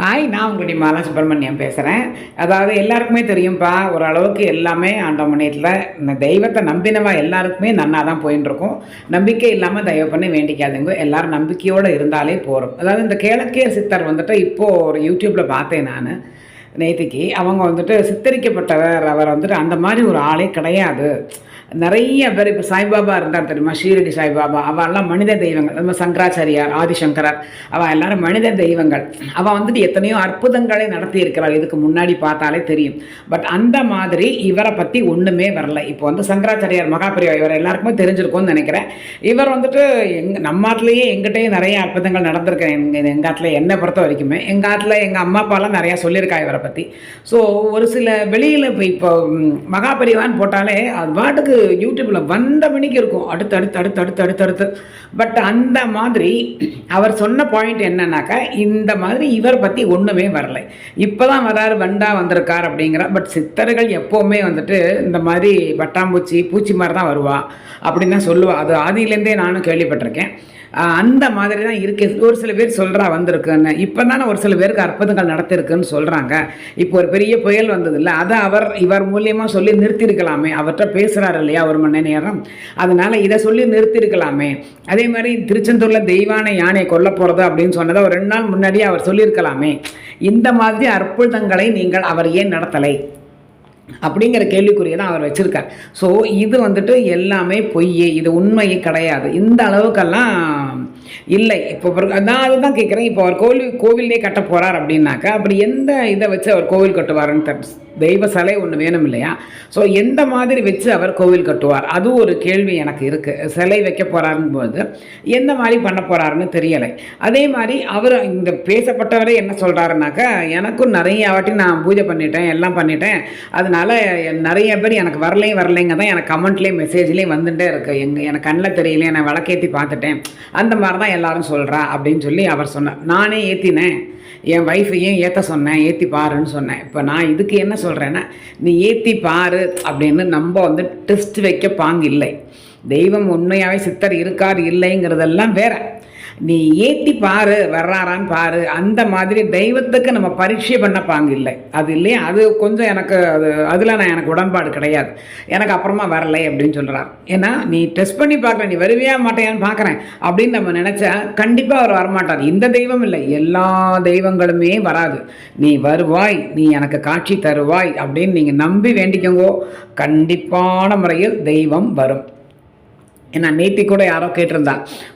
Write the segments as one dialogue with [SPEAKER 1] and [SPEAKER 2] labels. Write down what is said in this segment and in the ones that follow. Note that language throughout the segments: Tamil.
[SPEAKER 1] ஹாய் நான் உங்களுடைய மாலா சுப்பிரமணியம் பேசுகிறேன் அதாவது எல்லாருக்குமே தெரியும்ப்பா ஓரளவுக்கு எல்லாமே ஆண்டவமணியத்தில் இந்த தெய்வத்தை நம்பினவா எல்லாருக்குமே நன்னா தான் போயின்னு இருக்கும் நம்பிக்கை இல்லாமல் தயவு பண்ணி வேண்டிக்காதுங்க. எல்லோரும் நம்பிக்கையோடு இருந்தாலே போகிறோம் அதாவது இந்த கேளக்கிய சித்தர் வந்துட்டு இப்போது ஒரு யூடியூப்பில் பார்த்தேன் நான் நேத்திக்கு. அவங்க வந்துட்டு சித்தரிக்கப்பட்டவர் அவர் வந்துட்டு அந்த மாதிரி ஒரு ஆளே கிடையாது. நிறைய பேர் இப்போ சாய்பாபா இருந்தார் தெரியுமா? ஷீரடி சாய்பாபா. அவெல்லாம் மனித தெய்வங்கள். நம்ம சங்கராச்சாரியார் ஆதிசங்கரர். அவள் எல்லாரும் மனித தெய்வங்கள். அவள் வந்துட்டு எத்தனையோ அற்புதங்களை நடத்தி இருக்கிறாள் இதுக்கு முன்னாடி பார்த்தாலே தெரியும். பட் அந்த மாதிரி இவரை பற்றி ஒன்றுமே வரல. இப்போ வந்து சங்கராச்சாரியார் மகாபிரியா இவர் எல்லாருக்குமே தெரிஞ்சிருக்கும்னு நினைக்கிறேன். இவர் வந்துட்டு எங் நம்ம ஆட்லேயே எங்கிட்டயே நிறைய அற்புதங்கள் நடந்திருக்கு எங்கள் எங்கள் ஆட்டில் என்னை பொறுத்த வரைக்குமே எங்கள் ஆட்டில் எங்கள் அம்மா அப்பாலாம் நிறையா சொல்லியிருக்கா இவரை பற்றி ஸோ ஒரு சில வெளியில் இப்போ இப்போ மகாபரிவான் போட்டாலே அது பாட்டுக்கு யூடியூப்பில் வந்த மணிக்கு இருக்கும். அடுத்து அடுத்து அடுத்து அடுத்து அடுத்து அடுத்து. பட் அந்த மாதிரி அவர் சொன்ன பாயிண்ட் என்னன்னாக்கா இந்த மாதிரி இவர் பற்றி ஒன்றுமே வரலை. இப்போ தான் வராரு வண்டா வந்திருக்கார் அப்படிங்கிற பட் சித்தர்கள் எப்போவுமே வந்துட்டு இந்த மாதிரி பட்டாம்பூச்சி பூச்சி மாதிரி தான் வருவா அப்படின்னு தான் சொல்லுவாள் அது ஆதியிலேருந்தே நானும் கேள்விப்பட்டிருக்கேன். அந்த மாதிரி தான் இருக்குது ஒரு சில பேர் சொல்கிறா வந்திருக்குன்னு. இப்போ தானே ஒரு சில பேருக்கு அற்புதங்கள் நடத்திருக்குன்னு சொல்கிறாங்க இப்போ ஒரு பெரிய புயல் வந்தது இல்லை அதை அவர் இவர் மூலியமாக சொல்லி நிறுத்தியிருக்கலாமே. அவர்கிட்ட பேசுகிறாரு இல்லையா ஒரு மணி நேரம்? அதனால் இதை சொல்லி நிறுத்தியிருக்கலாமே. அதே மாதிரி திருச்செந்தூரில் தெய்வானை யானை கொல்ல போகிறது அப்படின்னு சொன்னதை ஒரு ரெண்டு நாள் முன்னாடியே அவர் சொல்லியிருக்கலாமே. இந்த மாதிரி அற்புதங்களை நீங்கள் அவர் ஏன் நடத்தலை? அப்படிங்கிற கேள்விக்குறியை தான் அவர் வச்சுருக்கார். ஸோ இது வந்துட்டு எல்லாமே பொய் இது உண்மை கிடையாது. இந்த அளவுக்கெல்லாம் இல்லை. இப்போ பிறகு- நான் அதுதான் கேட்குறேன். இப்போ அவர் கோவில் கோவிலே கட்ட போகிறார் அப்படின்னாக்கா அப்படி எந்த இதை வச்சு அவர் கோவில் கட்டுவாருன்னு தெய்வ சிலை ஒன்று வேணும் இல்லையா? ஸோ எந்த மாதிரி வச்சு அவர் கோவில் கட்டுவார்? அது ஒரு கேள்வி எனக்கு இருக்குது சிலை வைக்க போகிறாருன்னு போது எந்த மாதிரி பண்ண போகிறாருன்னு தெரியலை. அதே மாதிரி அவர் இந்த பேசப்பட்டவரே என்ன சொல்கிறாருனாக்கா எனக்கும் நிறைய வாட்டி நான் பூஜை பண்ணிட்டேன் எல்லாம் பண்ணிட்டேன். அதனால நிறைய பேர் எனக்கு வரலையும் வரலைங்க தான் எனக்கு கமெண்ட்லேயும் மெசேஜ்லேயும் வந்துட்டே இருக்கு. எங்கள் எனக்கு கண்ணில் தெரியல நான் விளக்கேற்றி பார்த்துட்டேன். அந்த மாதிரி தான் எல்லாரும் சொல்கிறா அப்படின்னு சொல்லி அவர் சொன்னார். நானே ஏற்றினேன் என் ஒய்ஃபையும் ஏற்ற சொன்னேன். ஏற்றி பாருன்னு சொன்னேன். இப்போ நான் இதுக்கு என்ன சொல்கிறேன்னா நீ ஏற்றி பாரு அப்படின்னு நம்ம வந்து டெஸ்ட் வைக்க பாங்கு இல்லை தெய்வம் உண்மையாகவே சித்தர் இருக்கார் இல்லைங்கிறதெல்லாம் வேற. நீ ஏற்றி பாரு வர்றாரான்னு பாரு. அந்த மாதிரி தெய்வத்துக்கு நம்ம பரீட்சை பண்ண பாங்கு இல்லை. அது இல்லையா? அது கொஞ்சம் எனக்கு அது அதில் நான் எனக்கு உடன்பாடு கிடையாது. எனக்கு அப்புறமா வரலை அப்படின்னு சொல்கிறார் ஏன்னா நீ டெஸ்ட் பண்ணி பார்க்குற நீ வருவியா மாட்டேயான்னு பார்க்குறேன் அப்படின்னு நம்ம நினச்சா கண்டிப்பாக அவர் வரமாட்டார். இந்த தெய்வம் இல்லை. எல்லா தெய்வங்களுமே வராது. நீ வருவாய் நீ எனக்கு காட்சி தருவாய் அப்படின்னு நீங்கள் நம்பி வேண்டிக்கோங்கோ. கண்டிப்பான முறையில் தெய்வம் வரும். ஏன்னா நேத்தி கூட யாரோ கேட்டிருந்தா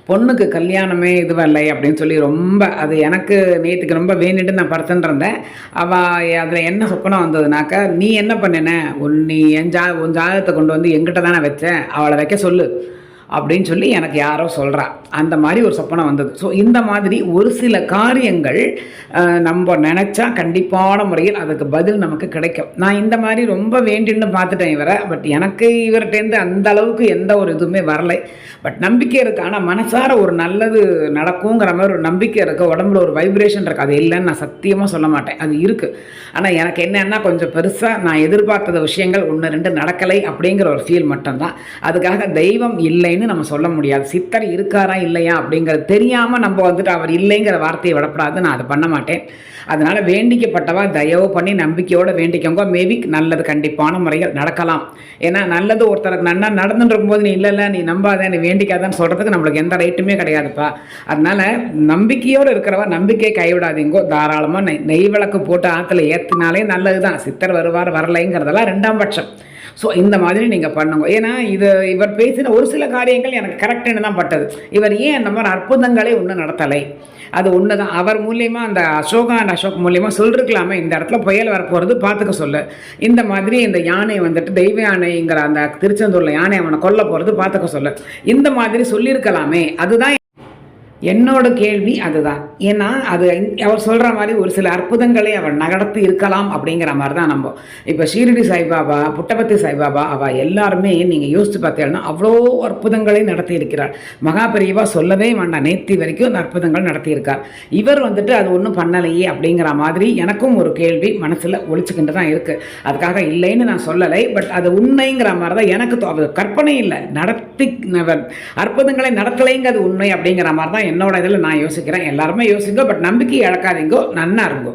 [SPEAKER 1] பொண்ணுக்கு கல்யாணமே இதுவல்லை அப்படின்னு சொல்லி ரொம்ப அது எனக்கு நேற்றுக்கு ரொம்ப வேண்டிட்டு நான் படுத்துட்டுருந்தேன் அவள் அதில் என்ன சொப்பனம் வந்ததுனாக்கா நீ என்ன பண்ணின? உன் நீ என் ஜா உன் ஜாதகத்தை கொண்டு வந்து எங்கிட்ட தானே வச்சேன் அவளை வைக்க சொல்லு. அப்படின்னு சொல்லி எனக்கு யாரோ சொல்கிறா அந்த மாதிரி ஒரு சொப்பனம் வந்தது. ஸோ இந்த மாதிரி ஒரு சில காரியங்கள் நம்ம நினச்சா கண்டிப்பான முறையில் அதுக்கு பதில் நமக்கு கிடைக்கும். நான் இந்த மாதிரி ரொம்ப வேண்டின்னு பார்த்துட்டேன் இவரை. பட் எனக்கு இவர்கிட்டேருந்து அந்த அளவுக்கு எந்த ஒரு இதுவுமே வரலை. பட் நம்பிக்கை இருக்குது ஆனால் மனசார ஒரு நல்லது நடக்குங்கிற மாதிரி ஒரு நம்பிக்கை இருக்குது உடம்புல ஒரு வைப்ரேஷன் இருக்குது அது இல்லைன்னு நான் சத்தியமாக சொல்ல மாட்டேன். அது இருக்குது ஆனால் எனக்கு என்னென்னா கொஞ்சம் பெருசாக நான் எதிர்பார்த்த விஷயங்கள் ஒன்று ரெண்டு நடக்கலை அப்படிங்கிற ஒரு ஃபீல் மட்டும்தான். அதுக்காக தெய்வம் இல்லைன்னு நம்ம சொல்ல முடியாது. சித்தர் இருக்காரா இல்லையா அப்படிங்கிறது தெரியாமல் நம்ம வந்துட்டு அவர் இல்லைங்கிற வார்த்தையை விடப்படாது. நான் அதை பண்ண மாட்டேன். அதனால் வேண்டிக்கப்பட்டவா தயவு பண்ணி நம்பிக்கையோடு வேண்டிக்கோங்க. மேபி நல்லது கண்டிப்பான முறையில் நடக்கலாம். ஏன்னா நல்லது ஒருத்தருக்கு நன்னா நடந்துட்டு இருக்கும்போது நீ இல்லை இல்லை நீ நம்பாத நீ வேண்டிக்காதான்னு சொல்கிறதுக்கு நம்மளுக்கு எந்த ரைட்டுமே கிடையாதுப்பா. அதனால் நம்பிக்கையோடு இருக்கிறவா நம்பிக்கையை கைவிடாதீங்கோ. தாராளமாக நெய் நெய் விளக்கு போட்டு ஆற்றுல ஏற்றினாலே நல்லது தான் சித்தர் வருவார் வரலைங்கிறதெல்லாம் ரெண்டாம் பட்சம். ஸோ இந்த மாதிரி நீங்கள் பண்ணுங்க. ஏன்னா இது இவர் பேசின ஒரு சில காரியங்கள் எனக்கு கரெக்டுன்னு தான் பட்டது. இவர் ஏன் அந்த மாதிரி அற்புதங்களே ஒன்றும் நடத்தலை? அது ஒன்று தான் அவர் மூலியமாக அந்த அசோகா அண்ட் அசோக் மூலியமாக சொல்லிருக்கலாமே. இந்த இடத்துல புயல் வரப்போகிறது பார்த்துக்க சொல்லு. இந்த மாதிரி இந்த யானை வந்துட்டு தெய்வ யானைங்கிற அந்த திருச்செந்தூரில் யானை அவனை கொல்ல போகிறது பார்த்துக்க சொல்லு. இந்த மாதிரி சொல்லியிருக்கலாமே. அதுதான் என்னோட கேள்வி அதுதான். ஏன்னா அது அவர் சொல்கிற மாதிரி ஒரு சில அற்புதங்களை அவர் நகர்த்தி இருக்கலாம் அப்படிங்கிற மாதிரி தான் நம்ம. இப்போ ஷீரடி சாய்பாபா புட்டபத்தி சாய்பாபா அவள் எல்லாருமே நீங்கள் யோசித்து பார்த்தீங்கன்னா அவ்வளோ அற்புதங்களை நடத்தி இருக்கிறார். மகா பெரியவா சொல்லவே வேண்டாம். நேத்தி வரைக்கும் அந்த அற்புதங்கள் நடத்தியிருக்கார் இவர் வந்துட்டு அது ஒன்றும் பண்ணலையே அப்படிங்கிற மாதிரி எனக்கும் ஒரு கேள்வி மனசில் ஒழிச்சுக்கிட்டு தான் இருக்குது அதுக்காக இல்லைன்னு நான் சொல்லலை. பட் அது உண்மைங்கிற மாதிரி தான் எனக்கு கற்பனை இல்லை. நடத்தி அற்புதங்களை நடத்தலைங்கிறது உண்மை அப்படிங்கிற மாதிரி தான் என்னோட இதில் நான் யோசிக்கிறேன். எல்லாருமே யோசிங்கோ பட் நம்பிக்கை இழக்காதீங்கோ நன்னா இருங்கோ